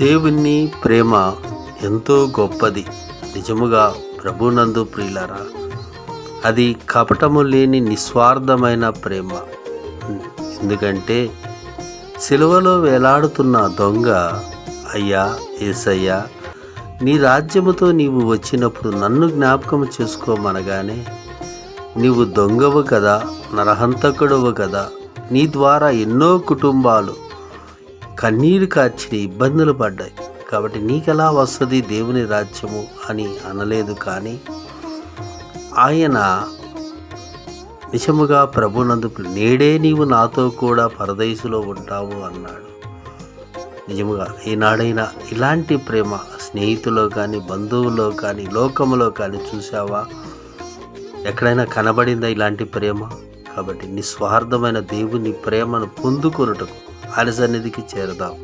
దేవుని ప్రేమ ఎంతో గొప్పది. నిజముగా ప్రభునందు ప్రియులరా అది కపటము లేని నిస్వార్థమైన ప్రేమ. ఎందుకంటే సిలువలో వేలాడుతున్న దొంగ అయ్యా ఏసయ్యా నీ రాజ్యముతో నీవు వచ్చినప్పుడు నన్ను జ్ఞాపకం చేసుకోమనగానే నీవు దొంగవు కదా నరహంతకుడవు కదా నీ ద్వారా ఎన్నో కుటుంబాలు కన్నీరు కార్చిన ఇబ్బందులు పడ్డాయి. కాబట్టి నీకెలా వస్తుంది దేవుని రాజ్యము అని అనలేదు కానీ ఆయన నిజముగా ప్రభునందు నేడే నీవు నాతో కూడా పరదైసులో ఉంటావు అన్నాడు. నిజముగా ఈనాడైనా ఇలాంటి ప్రేమ స్నేహితులో కానీ బంధువులో కానీ లోకములో కానీ చూసావా ఎక్కడైనా కనబడిందా ఇలాంటి ప్రేమ? కాబట్టి నిస్వార్థమైన దేవుని ప్రేమను పొందుకొనుటకు അനുസന്നിധിക്ക് ചേർത്താം